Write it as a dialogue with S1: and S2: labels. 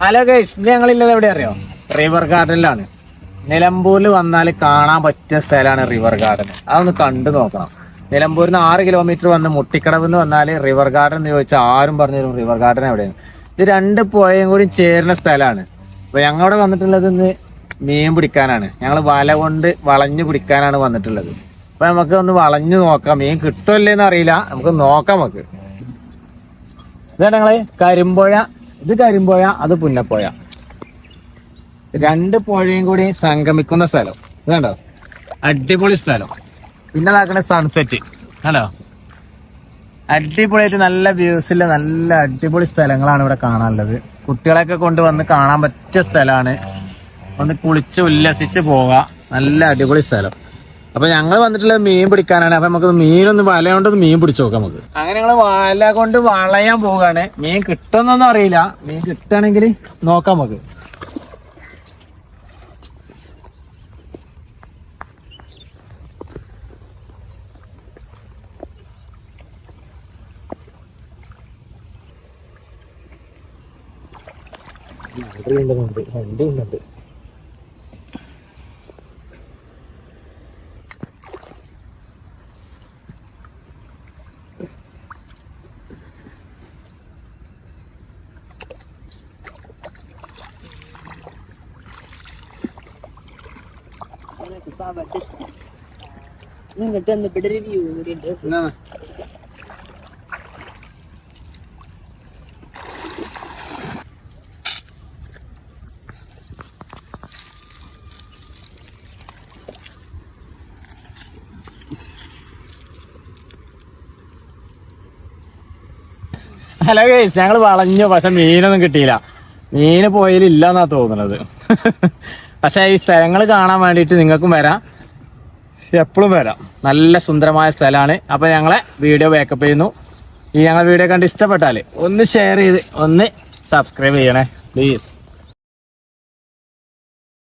S1: Hello guys ഇന്ന് ഞങ്ങളില്ലത് എവിടെ അറിയോ റിവർ ഗാർഡനിലാണ് നിലമ്പൂരിൽ വന്നാൽ കാണാൻ പറ്റിയ സ്ഥലമാണ് റിവർ ഗാർഡൻ അതൊന്ന് കണ്ടു നോക്കണം. നിലമ്പൂരിൽ നിന്ന് ആറ് കിലോമീറ്റർ വന്ന് മുട്ടിക്കടവ് എന്ന് വന്നാൽ റിവർ ഗാർഡൻ എന്ന് ചോദിച്ചാൽ ആരും പറഞ്ഞു തരും റിവർ ഗാർഡൻ എവിടെയാണ്. ഇത് രണ്ട് പുഴയും കൂടി ചേരുന്ന സ്ഥലമാണ്. അപ്പൊ ഞങ്ങളവിടെ വന്നിട്ടുള്ളത് ഇന്ന് മീൻ പിടിക്കാനാണ്. ഞങ്ങൾ വല കൊണ്ട് വളഞ്ഞു പിടിക്കാനാണ് വന്നിട്ടുള്ളത്. അപ്പൊ നമുക്ക് ഒന്ന് വളഞ്ഞു നോക്കാം. മീൻ കിട്ടുമല്ലേന്ന് അറിയില്ല നമുക്ക് നോക്കാം നമുക്ക്. ഇതാണ് ഞങ്ങൾ കരിമ്പുഴ ഇത് കരിമ്പുഴ അത് പുന്നപ്പോയ രണ്ട് പുഴയും കൂടി സംഗമിക്കുന്ന സ്ഥലം. ഇതാണ്ടോ അടിപൊളി സ്ഥലം. പിന്നെ നടക്കുന്ന സൺസെറ്റ് ഹലോ അടിപൊളിയായിട്ട് നല്ല വ്യൂസിൽ നല്ല അടിപൊളി സ്ഥലങ്ങളാണ് ഇവിടെ കാണാനുള്ളത്. കുട്ടികളെയൊക്കെ കൊണ്ടുവന്ന് കാണാൻ പറ്റിയ സ്ഥലമാണ്. ഒന്ന് കുളിച്ച് ഉല്ലസിച്ച് പോകാം. നല്ല അടിപൊളി സ്ഥലം. അപ്പൊ ഞങ്ങൾ വന്നിട്ടുള്ളത് മീൻ പിടിക്കാനാണ്. അപ്പൊ നമുക്ക് മീനൊന്ന് വല മീൻ പിടിച്ചു നോക്കാം നമുക്ക്. അങ്ങനെ ഞങ്ങൾ വല കൊണ്ട് വളയാൻ പോവുകയാണ്. മീൻ കിട്ടുന്നൊന്നും അറിയില്ല. മീൻ കിട്ടുകയാണെങ്കിൽ നോക്കാം നമുക്ക്. ഉണ്ട് ഉണ്ട്.
S2: ഇങ്ങോട്ട് വന്നപ്പോ ഒരു വ്യൂ കൂടി ഉണ്ട്.
S1: ഹലോ ഗേസ് ഞങ്ങൾ വളഞ്ഞു പക്ഷെ മീനൊന്നും കിട്ടിയില്ല. മീന് പോയാലില്ല എന്നാ തോന്നുന്നത് പക്ഷെ ഈ സ്ഥലങ്ങൾ കാണാൻ വേണ്ടിയിട്ട് നിങ്ങൾക്കും വരാം. എപ്പോഴും വരാം. നല്ല സുന്ദരമായ സ്ഥലമാണ്. അപ്പോൾ ഞങ്ങളെ വീഡിയോ ബാക്കപ്പ് ചെയ്യുന്നു. ഈ ഞങ്ങൾ വീഡിയോ കണ്ട് ഇഷ്ടപ്പെട്ടാൽ ഒന്ന് ഷെയർ ചെയ്ത് ഒന്ന് സബ്സ്ക്രൈബ് ചെയ്യണേ. പ്ലീസ്